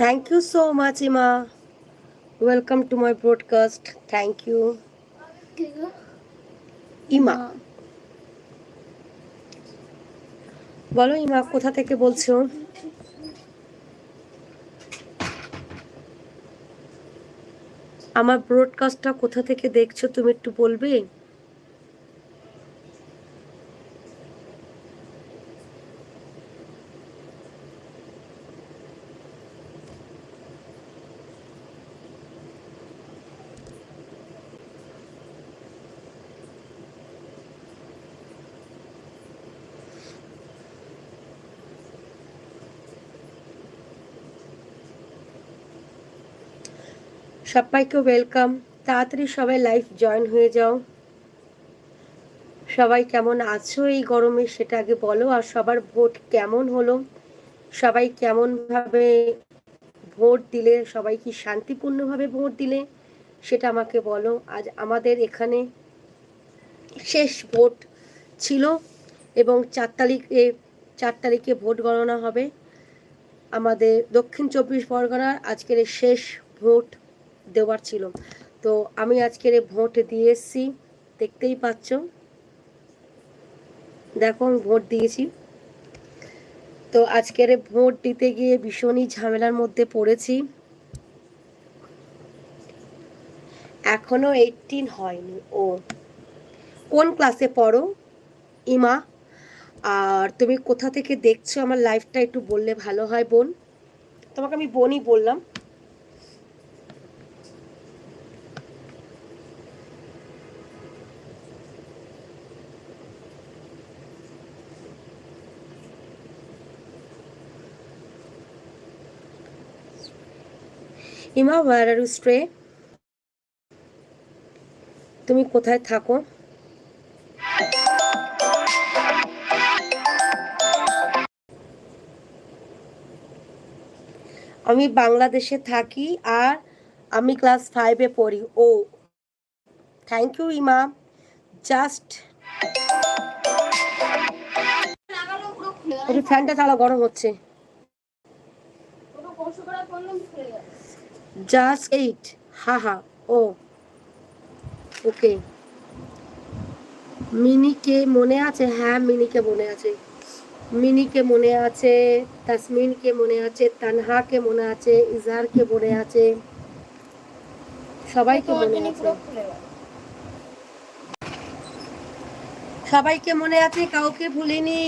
Thank you so much Ima welcome to my broadcast thank you Ima বলো ইমা কোথা থেকে বলছো? আমার ব্রডকাস্টটা কোথা থেকে দেখছ, তুমি একটু বলবে? সবাইকে ওয়েলকাম তাড়াতাড়ি সবাই লাইভ জয়েন হয়ে যাও। সবাই কেমন আছো এই গরমে সেটা আগে বলো, আর সবার ভোট কেমন হলো? সবাই কেমনভাবে ভোট দিলে? সবাই কি শান্তিপূর্ণভাবে ভোট দিলে? সেটা আমাকে বলো। আজ আমাদের এখানে শেষ ভোট ছিল এবং চার তারিখে চার তারিখে ভোট গণনা হবে। আমাদের দক্ষিণ চব্বিশ পরগনার আজকের শেষ ভোট দেওয়ার ছিল। তো আমি আজকের ভোট দিয়ে এসছি, দেখতেই পাচ্ছ। দেখো, আমি ভোট দিয়েছি। তো আজকের ভোট দিতে গিয়ে ভীষণই ঝামেলার মধ্যে পড়েছি। এখনও এইটিন হয়নি ও। কোন ক্লাসে পড়ো? ইমা। আর তুমি কোথা থেকে দেখছ? আমার লাইফটা একটু বললে ভালো হয়, বোন। তোমাকে আমি বোনই বললাম। ইমা ওয়ার আর স্ট্রে তুমি কোথায় থাকো? আমি বাংলাদেশে থাকি আর আমি ক্লাস ফাইভে পড়ি। ও থ্যাংক ইউ ইমা। জাস্ট ফ্যানটা চালা গরম হচ্ছে। জাস্ট এইট হা হা ও। ওকে। মিনিকে মনে আছে? হ্যাঁ মিনিকে মনে আছে। মিনিকে মনে আছে তাসমিনকে মনে আছে তানহাকে মনে আছে ইজহারকে মনে আছে। সবাইকে মনে আছে। সবাইকে মনে আছে? কাউকে ভুলিনি।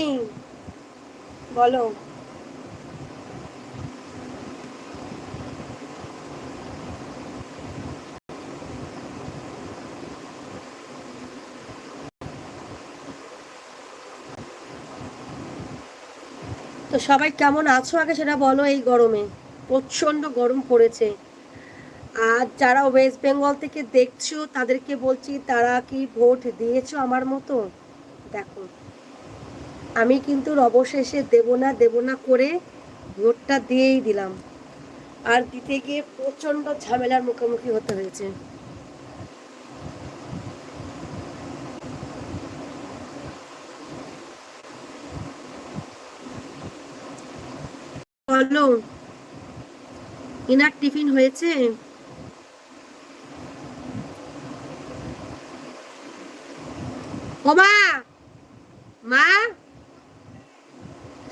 বলো। তো সবাই কেমন আছো? আগে সেটা বলো, এই গরমে। প্রচণ্ড গরম পড়েছে। আর যারা ওয়েস্ট বেঙ্গল থেকে দেখছ, তাদেরকে বলছি, তারা কি ভোট দিয়েছ আমার মতো? দেখো, আমি কিন্তু অবশেষে দেব না দেব না করে ভোটটা দিয়েই দিলাম। আর দিতে গিয়ে প্রচণ্ড ঝামেলার মুখোমুখি হতে হয়েছে। বলো। ইনার টিফিন হয়েছে? ওমা মা!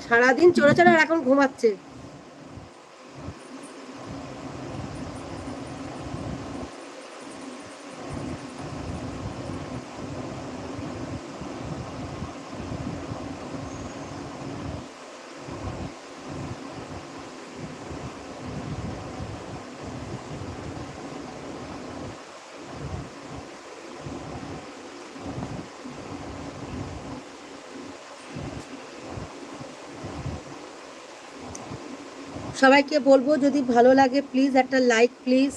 সারাদিন চড়ে চড়ে এখন ঘুমাচ্ছে। সবাইকে বলব যদি ভালো লাগে প্লিজ একটা লাইক প্লিজ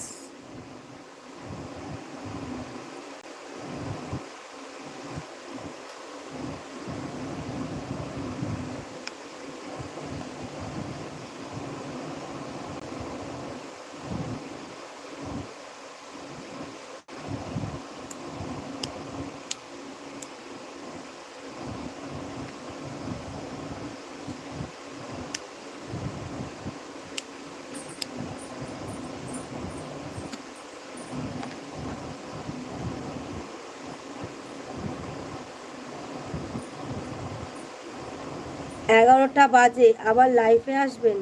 এগারোটা বাজে, আবার লাইফে আসবেন।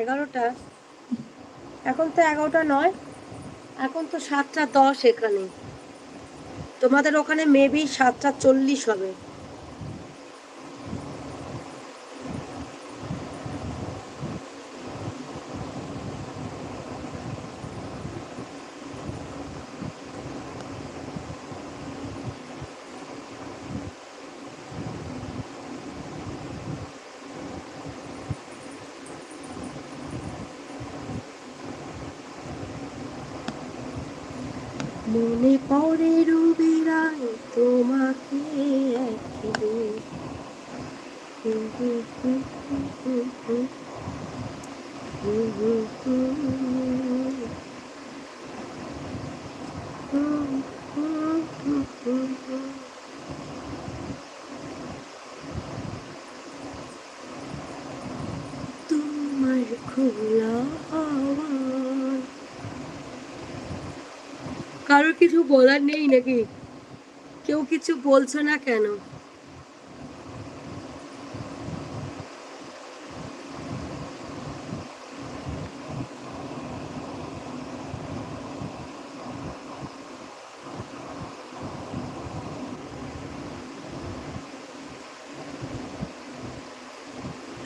এগারোটা? এখন তো এগারোটা নয়, এখন তো সাতটা দশ এখানে। তোমাদের ওখানে মেবি সাতটা চল্লিশ হবে। মনে পড়ে রবিরায় তোমাকে তোমার বলার নেই নাকি? কেউ কিছু বলছো না কেন?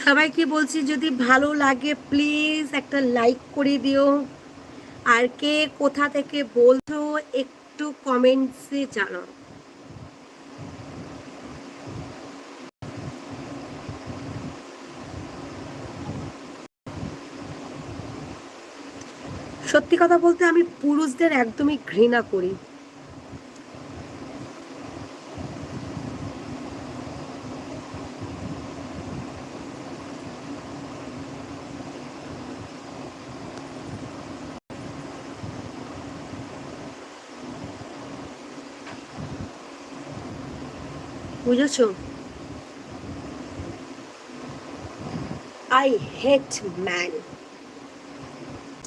সবাইকে বলছি, যদি ভালো লাগে প্লিজ একটা লাইক করে দিও। আর কে কোথা থেকে বলছো একটু কমেন্টসে জানাও। সত্যি কথা বলতে আমি পুরুষদের একদমই ঘৃণা করি। বুঝেছ? আই হেট ম্যান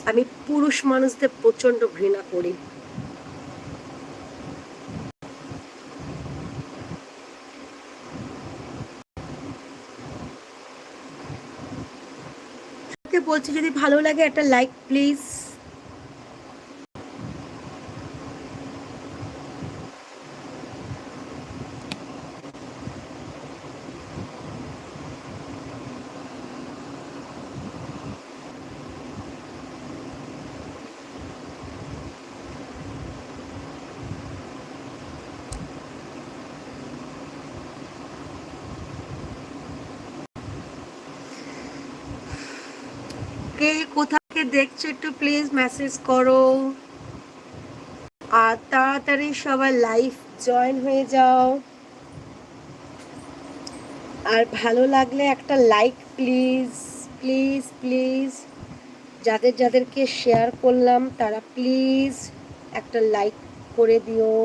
আমি পুরুষ মানুষদের প্রচণ্ড ঘৃণা করি। বলছি, যদি ভালো লাগে একটা লাইক প্লিজ কে কোথা থেকে দেখছ একটু প্লিজ মেসেজ করো। আর তাড়াতাড়ি সবাই লাইভ জয়েন হয়ে যাও। আর ভালো লাগলে একটা লাইক প্লিজ প্লিজ প্লিজ যাদের, যাদেরকে শেয়ার করলাম, তারা প্লিজ একটা লাইক করে দিও।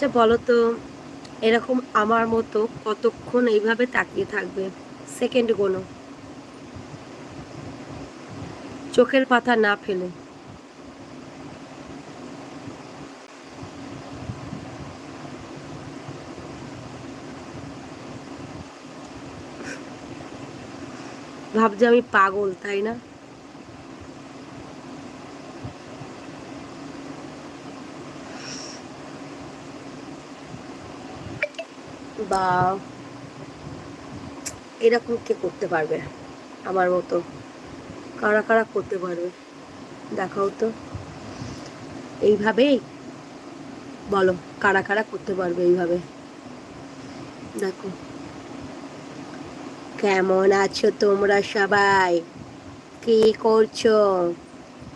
আচ্ছা বলো তো এরকম আমার মতো কতক্ষণ এইভাবে তাকিয়ে থাকবে? সেকেন্ড গোনো চোখের পাতা না ফেলে। ভাবছে আমি পাগল, তাই না? বা এরকম কে করতে পারবে আমার মতো? কারা কারা করতে পারবে? দেখাও তো। এইভাবেই? বলো, কারা কারা করতে পারবে এইভাবে? দেখো। কেমন আছো তোমরা সবাই? কি করছ?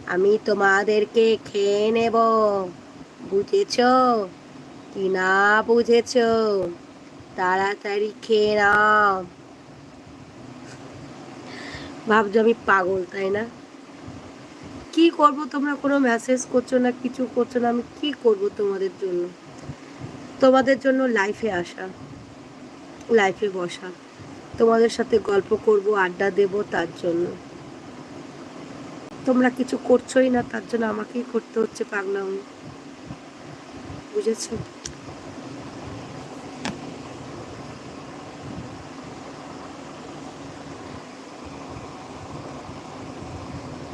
আমি তোমাদেরকে খেয়ে নেব। বুঝেছ? কি না বুঝেছ? তাড়াতাড়ি খেয়ে নাও। ভাবছ আমি পাগল, তাই না? কি করব তোমরা? কোনো মেসেজ করছ না, কিছু করছ না? আমি কি করব তোমাদের জন্য? তোমাদের জন্য লাইফে আসা লাইফে বসা। তোমাদের সাথে গল্প করব, আড্ডা দেব তার জন্য। তোমরা কিছু করছোই না, তার জন্য আমাকেই করতে হচ্ছে পাগলামি। বুঝেছ?